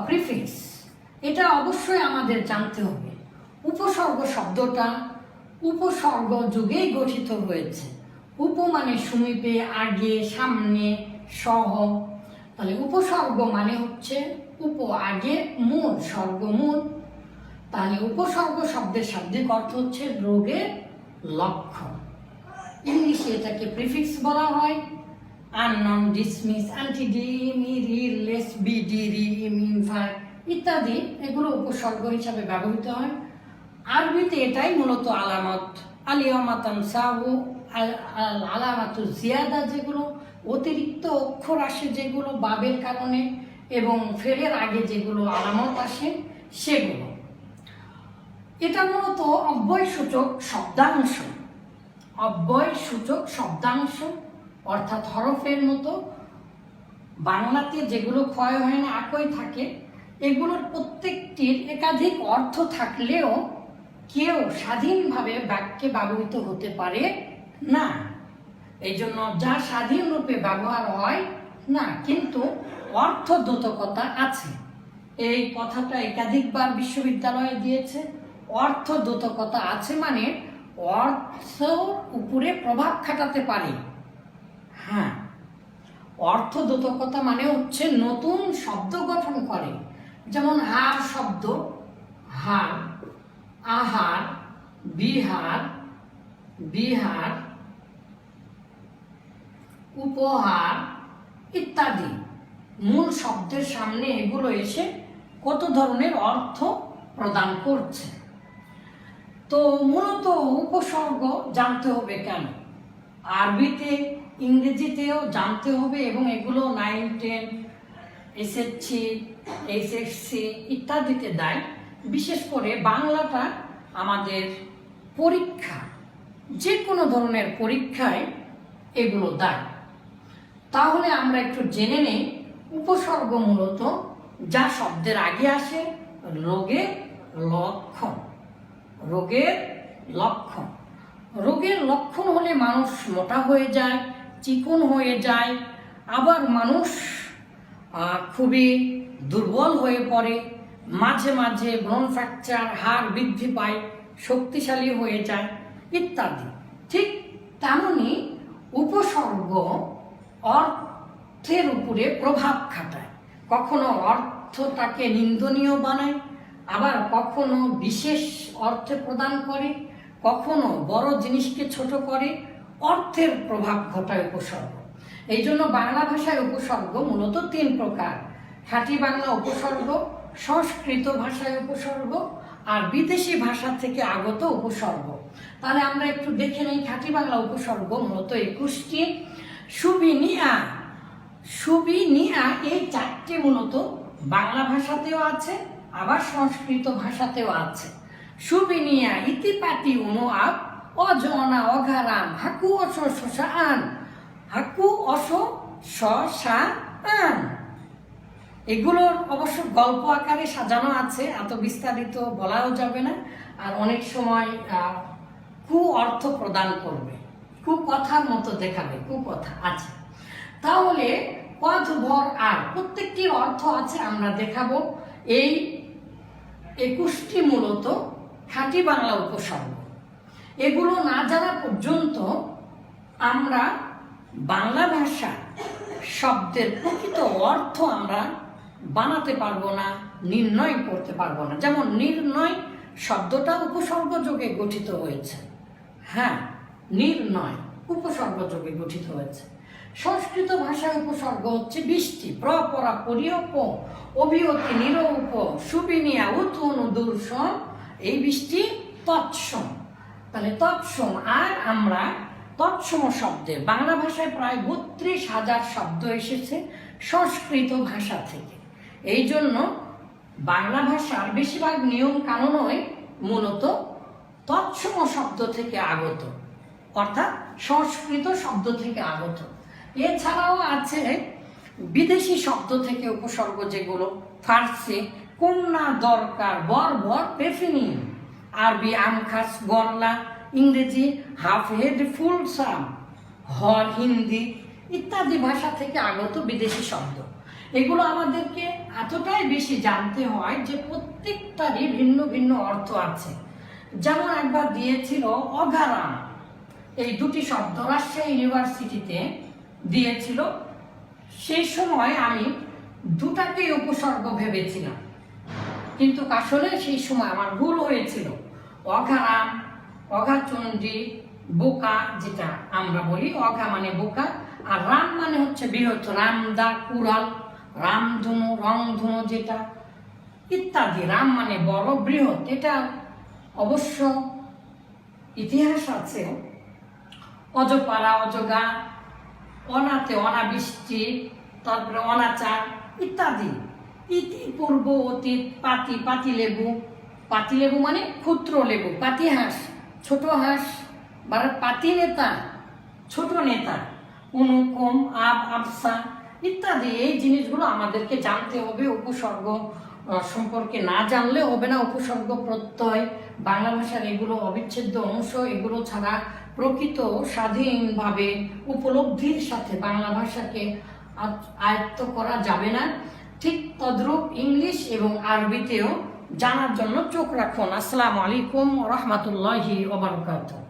Prefix এটা অবশ্যই আমাদের জানতে হবে। উপসর্গ শব্দটা উপসর্গ যুগেই গঠিত হয়েছে। উপ মানে সমীপে, আগে, সামনে, সহ। তাহলে উপসর্গ মানে হচ্ছে উপ আগে, মূল, স্বর্গ, মূল। তাহলে উপসর্গ শব্দের শাব্দিক অর্থ হচ্ছে রোগের লক্ষণ। ইংলিশে এটাকে প্রিফিক্স বলা হয়। Un non, dis mis anti de মিরি less বিডি রি ইনফার ইত্যাদি এগুলো উপসর্গ হিসাবে ব্যবহৃত হয়। আরবিতে এটাই মূলত আলামত। আলিয়ামাতান সাহু আলামাতু জিয়াদা যেগুলো, অতিরিক্ত অক্ষর আসে যেগুলো বাবের কারণে এবং ফেরের আগে যেগুলো আলামত আসে সেগুলো। এটা মূলত অব্যয় সূচক শব্দাংশ। অব্যয় সূচক শব্দাংশ অর্থাৎ হরফের মতো বাংলাতে যেগুলো ক্ষয় হয় না, একই থাকে, এগুলোর প্রত্যেকটির একাধিক অর্থ থাকলেও কেউ স্বাধীনভাবে বাক্যে ব্যবহৃত হতে পারে না। এই জন্য যা স্বাধীন রূপে ব্যবহার হয় না, কিন্তু অর্থ দ্যোতকতা আছে। এই কথাটা একাধিকবার বিশ্ববিদ্যালয়ে দিয়েছে। অর্থ দ্যোতকতা আছে মানে অর্থ উপরে প্রভাব খাটাতে পারে। হ্যাঁ। অর্থ দ্যোতকতা মানে হচ্ছে নতুন শব্দ গঠন করে। যেমন হার শব্দ, হার, আহার, বিহার বিহার, উপহার ইত্যাদি। মূল শব্দের সামনে এগুলো এসে কত ধরনের অর্থ প্রদান করছে? তো মূলত উপসর্গ জানতে হবে কেন? আরবিতে ইংরেজিতেও জানতে হবে এবং এগুলো নাইন, টেন, এসএসসি, এইচএসসি ইত্যাদিতে দেয়। বিশেষ করে বাংলাটা আমাদের পরীক্ষা যে কোনো ধরনের পরীক্ষায় এগুলো দেয়। তাহলে আমরা একটু জেনে নেই উপসর্গ মূলত যা শব্দের আগে আসে রোগের লক্ষণ রোগের লক্ষণ। রোগের লক্ষণ হলে মানুষ মোটা হয়ে যায় চিকন হয়ে যায়, আবার মানুষ খুবই দুর্বল হয়ে পড়ে, মাঝে মাঝে ব্রন ফ্র্যাকচার হাড় বৃদ্ধি পায়, শক্তিশালী হয়ে যায়, ইত্যাদি। ঠিক তেমনি উপসর্গ অর্থের উপরে প্রভাব খাটায়। কখনো অর্থটাকে নিন্দনীয় বানায়, আবার কখনো বিশেষ অর্থে প্রদান করে, কখনো বড় জিনিসকে ছোট করে অর্থের প্রভাব ঘটায় উপসর্গ। এই জন্য বাংলা ভাষায় উপসর্গ মূলত তিন প্রকার। খাঁটি বাংলা উপসর্গ, সংস্কৃত ভাষায় উপসর্গ, আর বিদেশি ভাষা থেকে আগত উপসর্গ। তাহলে আমরা একটু দেখে নেই খাঁটি বাংলা উপসর্গ মূলত একুশটি। সুবিনিয়া সুবিনিয়া এই চারটি মূলত বাংলা ভাষাতেও আছে, আবার সংস্কৃত ভাষাতেও আছে। সুবিনিয়া, ইতিপাতি অনু আপ অজনা অঘারাম, হাকু অস শশা আন হাকু অস সা আন এগুলোর অবশ্য গল্প আকারে সাজানো আছে, এত বিস্তারিত বলাও যাবে না, আর অনেক সময় কু অর্থ প্রদান করবে। কু কথার মতো দেখাবে, কু কথা আছে তাহলে পথ ভর আর প্রত্যেকটির অর্থ আছে, আমরা দেখাবো। এই একুশটি মূলত খাঁটি বাংলা উপসর্গ। এগুলো না জানা পর্যন্ত আমরা বাংলা ভাষা শব্দের প্রকৃত অর্থ আমরা বানাতে পারব না, নির্ণয় করতে পারব না। যেমন নির্ণয় শব্দটা উপসর্গ যোগে গঠিত হয়েছে। হ্যাঁ নির্ণয় উপসর্গ যোগে গঠিত হয়েছে। সংস্কৃত ভাষায় উপসর্গ হচ্ছে বৃষ্টি প্রপরা পরিয়প অভিয়তি নিরৌপ, সুবিনিয়া, উতুন দূরসম এই বৃষ্টি তৎসম। তাহলে তৎসম আর আমরা তৎসম শব্দে, বাংলা ভাষায় প্রায় বত্রিশ হাজার শব্দ এসেছে সংস্কৃত ভাষা থেকে। এই জন্য বাংলা ভাষার বেশিরভাগ নিয়ম কানুনই মূলত তৎসম শব্দ থেকে আগত, অর্থাৎ সংস্কৃত শব্দ থেকে আগত। এছাড়াও আছে বিদেশি শব্দ থেকে উপসর্গ যেগুলো, ফার্সি কন্যা দরকার বর্বর পেফিনি আরবি আমখাস গরলা ইংরেজি হাফ হেড ফুল সাম হর, হিন্দি ইত্যাদি ভাষা থেকে আগত বিদেশি শব্দ। এগুলো আমাদেরকে এতটাই বেশি জানতে হয় যে প্রত্যেকটারই ভিন্ন ভিন্ন অর্থ আছে। যেমন একবার দিয়েছিল অঘারাম এই দুটি শব্দ রাজশাহী ইউনিভার্সিটিতে দিয়েছিল। সেই সময় আমি দুটাকেই উপসর্গ ভেবেছিলাম। কিন্তু আসলে সেই সময় আমার ভুল হয়েছিল। অঘারাম অঘাচণ্ডী বোকা যেটা আমরা বলি, অঘা মানে বোকা, আর রাম মানে হচ্ছে বৃহৎ রামদা কুড়াল রামধনু রংধনু যেটা, ইত্যাদি। রাম মানে বড়, বৃহৎ, এটা অবশ্য ইতিহাস আছে। অজপাড়া, অজগা, অনাতে অনাবৃষ্টি, তারপরে অনাচার ইত্যাদি। ইতি পূর্ব অতীত, পাতি পাতি লেবু। পাতি লেবু মানে ক্ষুদ্র লেবু, পাতি হাঁস, ছোট হাঁস বা পাতি নেতা, ছোট নেতা অনুকম আব, আবসা ইত্যাদি। এই জিনিসগুলো আমাদেরকে জানতে হবে, উপসর্গ সম্পর্কে না জানলে হবে না। উপসর্গ প্রত্যয়, বাংলা ভাষার এগুলো অবিচ্ছেদ্য অংশ, এগুলো ছাড়া প্রকৃত স্বাধীনভাবে উপলব্ধির সাথে বাংলা ভাষাকে আয়ত্ত করা যাবে না। ঠিক তদ্রূপ ইংলিশ এবং আরবিতেও জানার জন্য চোখ রাখুন। আসসালামু আলাইকুম রহমতুল্লাহি ওবরকাতুহ